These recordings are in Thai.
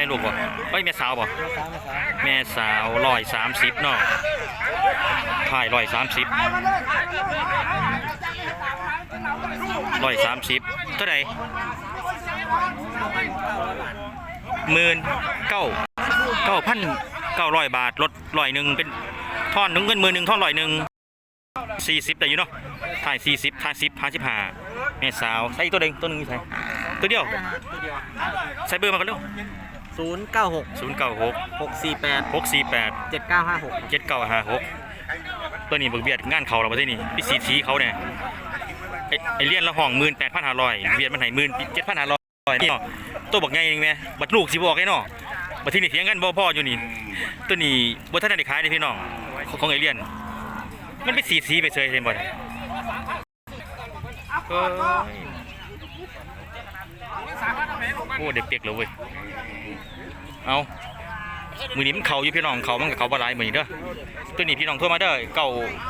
ม่ลูกบ่เอ้ยแม่สาวบ่ภาษาภาษาแม่สาวร้อยสามสิบเนาะถ่ายร้อยสามสิบร้อยสามสิบเท่าไหร่หมื่นเก้าเก้าพันเก้าร้อยบาทลดร้อยหนึ่งเป็นท่อนหนึ่งเงินหมื่นหนึ่งท่อนร้อยหนึ่งสี่สิบได้อยู่เนาะถ่ายสี่สิบถ่ายสิบห้าสิบห้าแม่สาวใส่อีกตัวเด้งตัวหนึงใส่ตัวเดียวใส่เบอร์มากันเร็ว ศูนย์เก้าหกศูนย์เก้าหกหกสี่แปดหกสี่แปดเจ็ดเก้าห้าหกเจ็ดเก้าห้าหกตัวนี้เบิกเบียดงานเขาเราประเทศนี้พี่สีสีเขาเนี่ยไอ้ไอเลี้ยนละห้องหมื่นแปดพันห้าร้อยเบียดมันให้หมื่นเจ็ดพันห้าร้อยนี่เนาะตัวบอกไงเองแม่บัดลูกสิบอกไอ้เนาะบัดที่นี่เถียงกันบ่พ่ออยู่นี่ตัวนี้บ่ทันได้ขายเลยพี่น้องของของไอเลี้ยน มันเป็นสีสีไปเฉยเห็นบ่เนี่ยเอ้ย โอ้เด็กๆเลยเว้ย เอามือนี้มันเขาอยู่พี่น้องเขามันกับเขาบาลายมือนี้เด้อ ตัวนี้พี่น้องโทรมาเด้อเก่า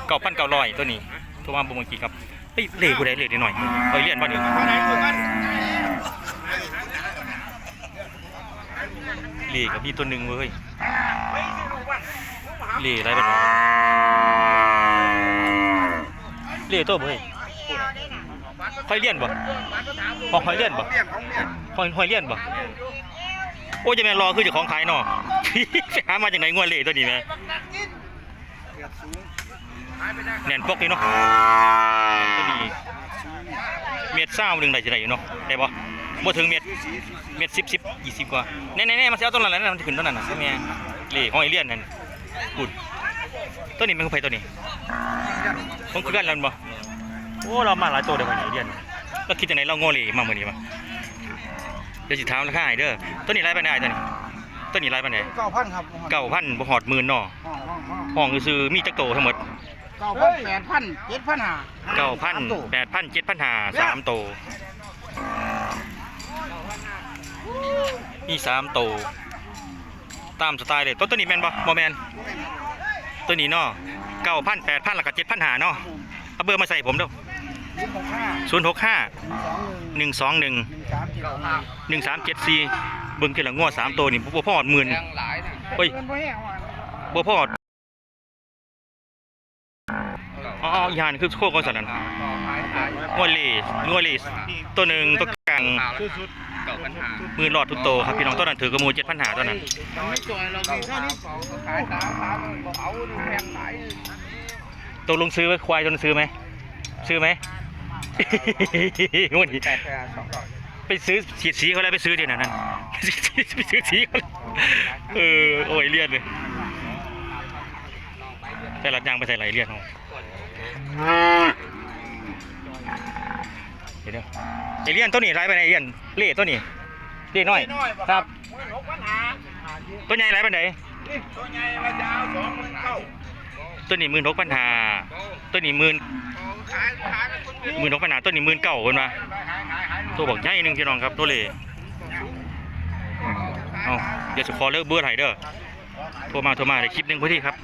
เก่าพันเก่าร้อยตัวนี้โทรมาบ่เมื่อกี้ครับเฮ้ยเล่กูได้เล่นิดหน่อยเอ้ยเลียนบ่นี่เล่กับพี่ตัวหนึ่งเว้ยเล่อะไรบ้างเล่ตัวเว้ยหอยเลียนบ่หอยหอยเลียนบ่ อยหอยเลียนบ่โอ้ยจะแม่นรอคือเจ้าของขายเนาะไปหามาจากไหนงวดเล่ตัวนี้แม่แน่นปกนี่เนาะตัวนี้เม็ดเศร้าหนึ่งได้จะได้อยู่เนาะได้ปะบ่ถึงเม็ดเม็ดสิบสิบยี่สิบกว่าแน่ๆๆมาเสียเอาตัวนั้นแหละมันจะขึ้นตัวนั้นน่ะใช่ไหมเล่ห้องไอเลี่ยนนั่นกุดตัวนี้มันคือไผตัวนี้มันคือกันแล้วมันบ่โอ้เรามาหลายตัวเดี๋ยวไปไหนเลี่ยนก็คิดจังไหนเราโง่เล่มามื้อนี้มาเดี๋ยวสิถามราคาให้เด้อตัวนี้ไรปานใดตัวนี้ตัวนี้ไรปานใดเก้าพันครับเก้าพันบ่หอดหมื่นเนาะห้องห้องห้องห้องซื้อๆมีจักโตทั้งหมดเก้าพันแปดพันเจ็ดพันห้าเก้าพันแปดพันเจ็ดพันห้าสามโตมีสามโตตามสไตล์เลยตัวตัวนี้แม่นบ่บ่แม่นตัวนี้เนาะเก้าพันแปดพันแล้วก็เจ็ดพันห้าเนาะเอาเบอร์มาใส่ผมเด้อยี่สิบห้า ศูนย์หกห้าหนึ่งสองหนึ่งหนึ่งสามเจ็ดห้าหนึ่งสามเจ็ดสี่เบิ่งเกละงัวสามโตนี่บ่พอหอดหมื่นเฮ้ยเงินบ่แห้งว่ะบ่พออ๋ออีหานคือโคกอสันนันงัวลสงัวลสตัวหนึ่งตัวกลางมือหลอดทุกโตครับพี่น้องตัวนั้นถือกระมูเจ็ดพันหาตัวนั้นๆไม่สวยเราดีแค่นี้ขายตกลงซื้อไหมควายตัวนั้นซื้อไหมซื้อไหม งวดนี้แต่แค่สองร้อยไปซื้อฉีดสีเขาแล้วไปซื้อเดี๋ยวนั้นนั่นไปซื้อสีเขาแล้วเออโอ้ยเลียนเลยแต่ละยางไปใส่ไหลเลียนเอาเดี๋ยวเดี๋ยวไอเลียนตัวนี้ไรไปไหนไอเลียนเล่ตัวนี้เล่น้อยครับหกพันห้าตัวใหญ่ไรไปไหนตัวใหญ่เราจะเอาสองหมื่นเก้าตัวนี้หมื่นหกพันหาตัวนี้หมื่น มื่นกพันหาตัวนี้มื่นเก้าคนมาตัวบอกใหญ่หนึ่งพี่น้องครับตัวเล่เอาเดี๋ยวจะขอเลิกเบอร์ไหเด้อโทรมาโทรมาในคลิปหนึ่งพอดีครับ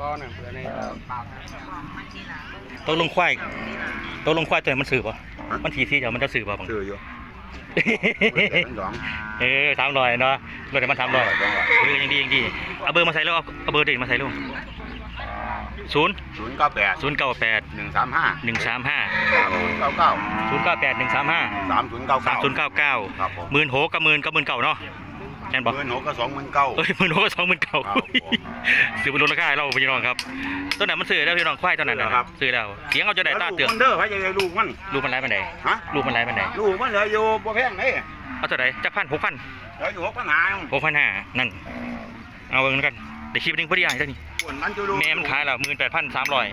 ก็หนึ่งตัวลงควายตัวลงควายตัวไหนมันสืบป่ะมันทีที่เดี๋ยวมันจะสืบป่ะบังชื่ออยู่สองเออสามร้อยเนาะรถเดี๋ยวมันสามร้อยเออยังดียังดีเอาเบอร์มาใส่แล้วเอาเอาเบอร์เด็กมาใส่ลูก ศูนย์ศูนย์เก้าแปดศูนย์เก้าแปดหนึ่งสามห้าหนึ่งสามห้าศูนย์เก้าเก้าศูนย์เก้าแปดหนึ่งสามห้าสามศูนย์เก้าสามศูนย์เก้าเก้าครับผมหมื่นหกกับหมื่นกับหมื่นเก่าเนาะแน่นบอกเงินหกก็สองหมื่นเก้าเอ้ยหมื่นหกกับสองหมื่นเก่าครับผมซื้อเป็นรถราคาให้เราพี่น้องครับตัวไหนนมันซื้อแล้วพี่น้องควายตัวนั้นนะครับซื้อแล้วเสียงเอาจะได้ตาเตือนมันเด้อพะยังไงลูกมันลูกมันไรมันไหนฮะลูกมันไรมันไหนลูกมันเหลืออยู่บ่แพงไหนเอาเท่าไหร่จักพันหกพันเหลืออยู่หกพันหาหกพันห้านั่นเอาเงินกัน เดี๋ยวคลิปหนึงพอดีอะเท่านี้ส่วนมันจะดูแม่มันขายและหมื่นแปดพันสามร้อย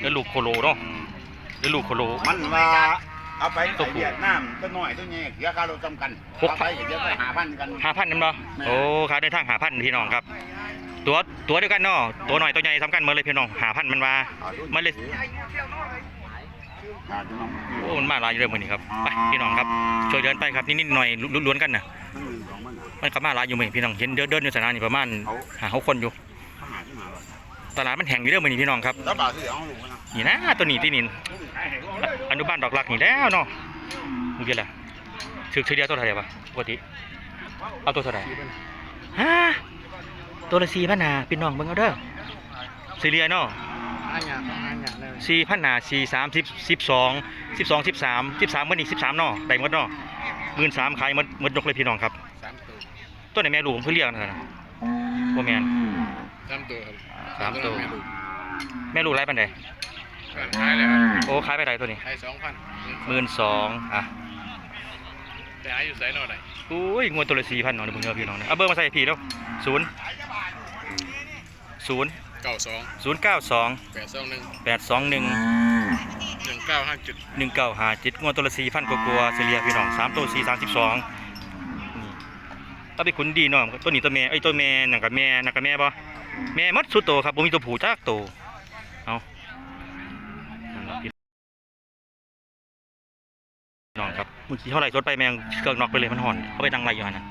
แล้วลูกโคโลเนาะแล้วลูกโคโล มันว่าเอาไปตัวไปผู้ เวียดนามตัวน้อยตัวใหญ่เสียค่ารถจำกันหกพันเอาไปเสียไปหาพันกัน ห้าพันนั่นเนาะแม่โอ้ขายเดินทางหาพันพี่น้องครับ ตัวตัวเดียวกันเนาะตัวหน่อยตัวใหญ่สำคัญหมาเลยพี่น้องหาพันมันมามันเลยหาตัวน้องโอ้มันมาหลายอยู่เลยมือนี้ครับไปพี่น้องครับช่วยเดินไปครับนิดๆหน่อยๆล้วนๆกันนะมันหนึ่งสอง มันมันก็มาหลายอยู่มือนี้พี่น้องเห็นเดินเดินอยู่สนามนี่ประมาณเอาหาหกคนอยู่ข้างหาที่มาบ่ตลาดมันแห่งอยู่เด้อมือนี้พี่น้องครับแล้วบาทที่เอาลูกมันนะนี่นะตัวนี้ที่นี่อนุบาลดอกหลักนี่แล้วเนาะมึงเกี่ยละถือเฉลี่ยตัวเท่าไหร่ปะปกติเอาตัวเท่าไหร่ฮะตัวละสี่พันหาพี่น้องเบิ่งเอาเด้อเฉลี่ยเนาะอันหยาบอันหยาบเลยสี่พันหาสี่สามสิบสิบสองสิบสองสิบสามสิบสามมื่อนี้สิบสามเนาะได้หมดเนาะหมื่นสามขายหมดหมดยกเลยพี่น้องครับสาม ตัวตัวไหนแม่ลูกผมเพื่อเรียกนะนะบ่แม่น สามตัวครับสามตัวไม่รู้แม่ลูกไรปันใดขายแล้วครับโอ้ขายไปไหนตัวนี้ขายสองพันหมื่นสองอะแต่หายอยู่ไสนอไหนอุ้ยงวดตัวละสี่พันเนาะเดี๋ยวมึงเอาพี่น้องนะเอาเบอร์มาใส่พี่แล้วศูนย์ศูนย์เก้าสองศูนย์เก้าสองแปดสองหนึ่งแปดสองหนึ่ง หนึ่งเก้าห้าจุด หนึ่งเก้าหาจิตงวดตัวละสี่พันกว่าๆเฉลี่ยพี่น้องสามตัวสี่สามสิบสองนี่ เอาไปขุนดีน้องตัวนี้ตัวแม่ไอ้ตัวแม่นั่นกับแม่นั่นกับแม่ปะแม่มัดสุดโตครับผมมีตัวผู้จักโตเอาน้องครับเมื่อกี้เท่าไหร่รถไปแมงเกืองนอกไปเลยมันห่อนเขาไปดังไรอยู่นะ